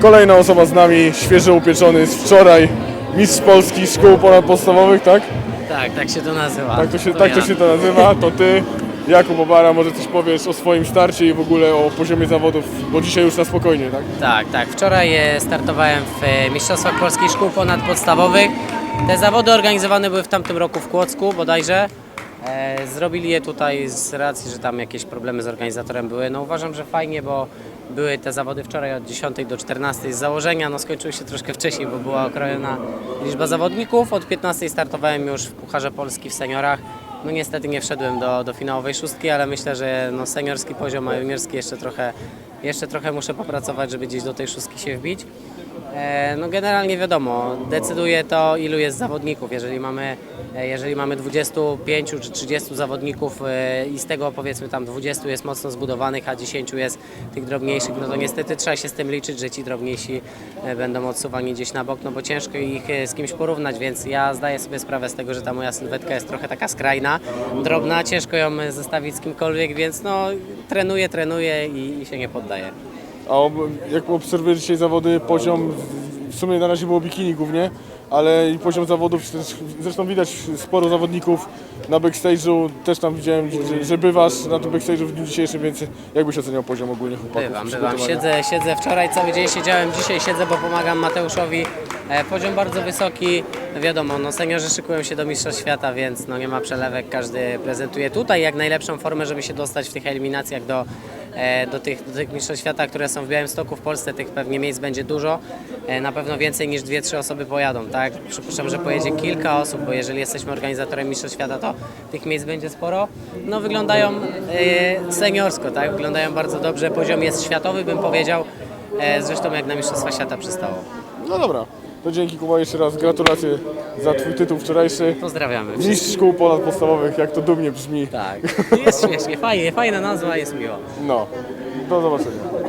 Kolejna osoba z nami, świeżo upieczony z wczoraj, mistrz Polski szkół ponadpodstawowych, tak? Tak, tak się to nazywa. Tak to się, tak to, ja. się to nazywa, to ty. Jakub Obara, może coś powiesz o swoim starcie i w ogóle o poziomie zawodów, bo dzisiaj już na spokojnie, tak? Tak, tak. Wczoraj e, startowałem w e, Mistrzostwach Polskich Szkół Ponadpodstawowych. Te zawody organizowane były w tamtym roku w Kłodzku bodajże. E, Zrobili je tutaj z racji, że tam jakieś problemy z organizatorem były. No uważam, że fajnie, bo były te zawody wczoraj od 10 do 14 z założenia. No skończyły się troszkę wcześniej, bo była okrojona liczba zawodników. Od 15 startowałem już w Pucharze Polski w seniorach. No niestety nie wszedłem do, do finałowej szóstki, ale myślę, że no, seniorski poziom, a juniorski jeszcze trochę, jeszcze trochę muszę popracować, żeby gdzieś do tej szóstki się wbić. E, No generalnie wiadomo, decyduje to ilu jest zawodników. Jeżeli mamy, e, jeżeli mamy 25 czy 30 zawodników e, i z tego powiedzmy tam 20 jest mocno zbudowanych, a 10 jest tych drobniejszych, no to niestety trzeba się z tym liczyć, że ci drobniejsi będą odsuwani gdzieś na bok, no bo ciężko ich z kimś porównać, więc ja zdaję sobie sprawę z tego, że ta moja sylwetka jest trochę taka skrajna, drobna, ciężko ją zestawić z kimkolwiek, więc no trenuję, trenuję i, i się nie poddaję. A ob, jak obserwujesz dzisiaj zawody, poziom, w sumie na razie było bikini głównie, ale i poziom zawodów, też, zresztą widać sporo zawodników na backstage'u, też tam widziałem, że, że bywasz na tym backstage'u w dniu dzisiejszym, więc jakbyś oceniał poziom ogólnie chłopaków? Bywam, bywam. Siedzę, siedzę wczoraj, cały dzień siedziałem, dzisiaj siedzę, bo pomagam Mateuszowi. E, poziom bardzo wysoki, no wiadomo, no seniorzy szykują się do Mistrzostw Świata, więc no nie ma przelewek, każdy prezentuje tutaj jak najlepszą formę, żeby się dostać w tych eliminacjach do, e, do, tych, do tych Mistrzostw Świata, które są w Białymstoku w Polsce, tych pewnie miejsc będzie dużo, e, na pewno więcej niż dwie, trzy osoby pojadą, tak? Przypuszczam, że pojedzie kilka osób, bo jeżeli jesteśmy organizatorem Mistrzostw Świata, to tych miejsc będzie sporo. No wyglądają seniorsko, tak? Wyglądają bardzo dobrze, poziom jest światowy, bym powiedział, e, zresztą jak na Mistrzostwa Świata przystało. No dobra, to dzięki Kuba jeszcze raz, gratulacje za Twój tytuł wczorajszy. Pozdrawiamy. Mistrz szkół ponadpodstawowych, jak to dumnie brzmi. Tak, jest śmiesznie, fajnie, fajna nazwa, jest miło. No, do zobaczenia.